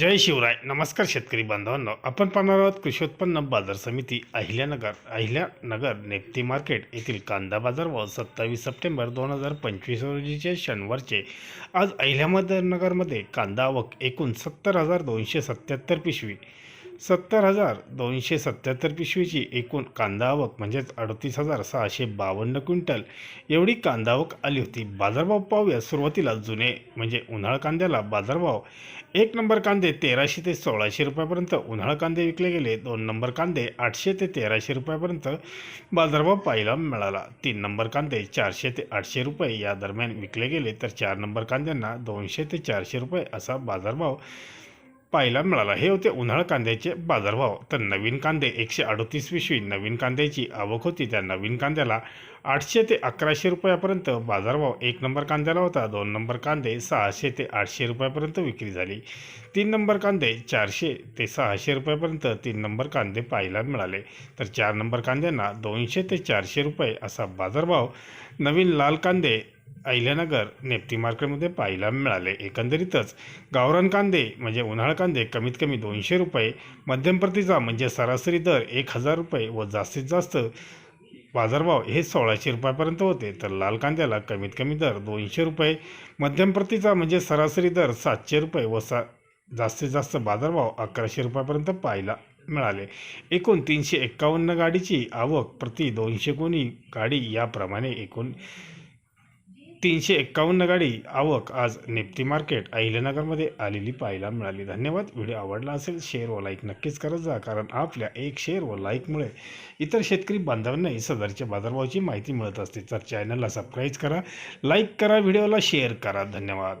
जय शिवराय. नमस्कार शेतकरी बांधवांनो. आपण पाहणार आहोत कृषी उत्पन्न बाजार समिती अहिल्यानगर अहिल्यानगर नेप्ती मार्केट येथील कांदा बाजार व सत्तावीस सप्टेंबर दोन हजार पंचवीस रोजीचे शनिवारचे. आज अहिल्यामदनगरमध्ये कांदा आवक एकूण सत्तर हजार दोनशे सत्याहत्तर पिशवी. सत्तर हजार दोनशे सत्याहत्तर पिशवीची एकूण कांदा आवक म्हणजेच अडतीस हजार सहाशे बावन्न क्विंटल. एवढी कांदा आवक आली होती. बाजारभाव पाहूया. सुरुवातीला जुने म्हणजे उन्हाळ कांद्याला बाजारभाव. एक नंबर कांदे तेराशे ते सोळाशे रुपयापर्यंत उन्हाळ कांदे विकले गेले. दोन नंबर कांदे आठशे ते तेराशे रुपयापर्यंत बाजारभाव पाहायला मिळाला. तीन नंबर कांदे चारशे ते आठशे रुपये या दरम्यान विकले गेले. तर चार नंबर कांद्यांना दोनशे ते चारशे रुपये असा बाजारभाव पाहायला मिळाला. हे होते उन्हाळ कांद्याचे बाजारभाव. तर नवीन कांदे एकशे अडतीस पिशवी नवीन कांद्याची आवक होती. त्या नवीन कांद्याला आठशे ते अकराशे रुपयापर्यंत बाजारभाव. एक नंबर कांद्याला होता. दोन नंबर कांदे सहाशे ते आठशे रुपयापर्यंत विक्री झाली. तीन नंबर कांदे चारशे ते सहाशे रुपयापर्यंत तीन नंबर कांदे पाहायला मिळाले. तर चार नंबर कांद्यांना दोनशे ते चारशे रुपये असा बाजारभाव. नवीन लाल कांदे अहिल्यानगर नेप्ती मार्केटमध्ये पाहायला मिळाले. एकंदरीतच गावरान कांदे म्हणजे उन्हाळ कांदे कमीत कमी दोनशे रुपये. मध्यम प्रतीचा म्हणजे सरासरी दर एक हजार रुपये व जास्तीत जास्त बाजारभाव हे सोळाशे रुपयापर्यंत होते. तर लाल कांद्याला कमीत कमी दर दोनशे रुपये. मध्यम प्रतीचा म्हणजे सरासरी दर सातशे रुपये व सा जास्तीत जास्त बाजारभाव अकराशे रुपयापर्यंत पाहायला मिळाले. एकूण तीनशे एक्कावन्न गाडीची आवक प्रति दोनशे कोणी गाडी याप्रमाणे एकूण तीनशे एक्कावन्न गाडी आवक आज निफ्टी मार्केट अहिल्यानगरमध्ये आलेली पाहायला मिळाली. धन्यवाद. व्हिडिओ आवडला असेल शेअर व लाईक नक्कीच करत जा कारण आपल्या एक शेअर व लाईकमुळे इतर शेतकरी बांधवांनाही सदरच्या बाजारभावाची माहिती मिळत असते. तर चॅनलला सबस्क्राईब करा लाईक करा व्हिडिओला शेअर करा. धन्यवाद.